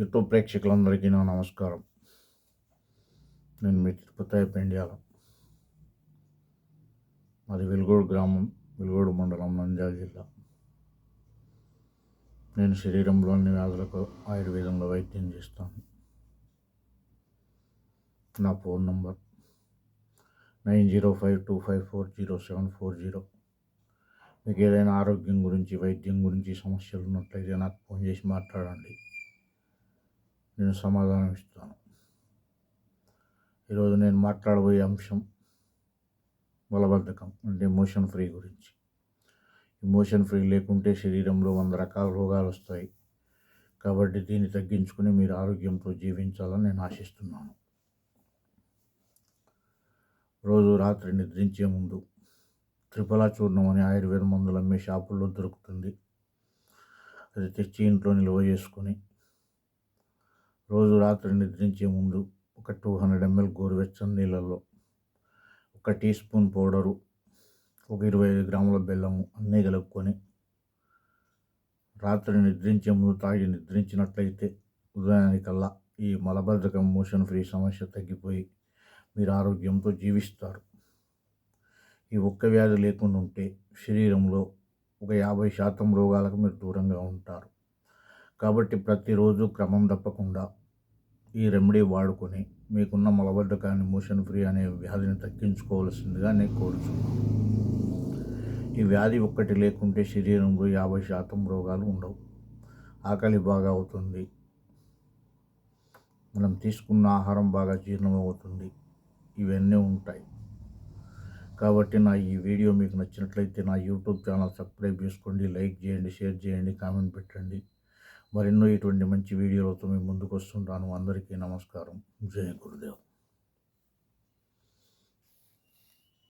YouTube ప్రేక్షకులందరికీ నా నమస్కారం. నేను మీ తిరుపతి పెండ్యాల మాది వెలుగోడు గ్రామం వెలుగోడు మండలం నంద్యాల జిల్లా. నేను శరీరంలోని వ్యాధులకు ఆయుర్వేదంలో వైద్యం చేస్తాను. నా phone number nine zero five two five four zero seven four zero. మీకు ఏదైనా ఆరోగ్యం గురించి వైద్యం గురించి సమస్యలు ఉన్నట్లయితే నాకు ఫోన్ చేసి మాట్లాడండి. నేను సమాధానం ఇస్తాను. ఈరోజు నేను మాట్లాడబోయే అంశం బలబద్ధకం అంటే మోషన్ ఫ్రీ గురించి. మోషన్ ఫ్రీ లేకుంటే శరీరంలో వంద రకాల రోగాలు వస్తాయి. కాబట్టి దీన్ని తగ్గించుకుని మీరు ఆరోగ్యంతో జీవించాలని నేను ఆశిస్తున్నాను. రోజు రాత్రి నిద్రించే ముందు త్రిఫలా చూర్ణం అనే ఆయుర్వేద మందులు అమ్మే షాపుల్లో దొరుకుతుంది. అది తెచ్చి ఇంట్లో నిల్వ చేసుకొని రోజు రాత్రి నిద్రించే ముందు ఒక టూ హండ్రెడ్ ఎంఎల్ గోరువెచ్చని నీళ్ళల్లో ఒక టీ స్పూన్ పౌడరు ఒక ఇరవై ఐదు గ్రాముల బెల్లము అన్నీ కలుపుకొని రాత్రి నిద్రించే ముందు తాగి నిద్రించినట్లయితే ఉదయానికల్లా ఈ మలబద్ధకం మోషన్ ఫ్రీ సమస్య తగ్గిపోయి మీరు ఆరోగ్యంతో జీవిస్తారు. ఈ ఒక్క వ్యాధి లేకుండా ఉంటే శరీరంలో ఒక యాభై శాతం రోగాలకు మీరు దూరంగా ఉంటారు. కాబట్టి ప్రతిరోజు క్రమం తప్పకుండా ఈ రెమెడీ వాడుకొని మీకున్న మలబద్ధకాన్ని మోషన్ ఫ్రీ అనే వ్యాధిని తగ్గించుకోవాల్సిందిగా నేను కోరుచున్నాను. ఈ వ్యాధి ఒక్కటి లేకుంటే శరీరంలో యాభై శాతం రోగాలు ఉండవు. ఆకలి బాగా అవుతుంది. మనం తీసుకున్న ఆహారం బాగా జీర్ణమవుతుంది. ఇవన్నీ ఉంటాయి. కాబట్టి నా ఈ వీడియో మీకు నచ్చినట్లయితే నా యూట్యూబ్ ఛానల్ సబ్స్క్రైబ్ చేసుకోండి లైక్ చేయండి షేర్ చేయండి కామెంట్ పెట్టండి. మరెన్నో ఇటువంటి మంచి వీడియోలతో మేము ముందుకు వస్తుంటాను అందరికీ నమస్కారం. జయ గురుదేవ్.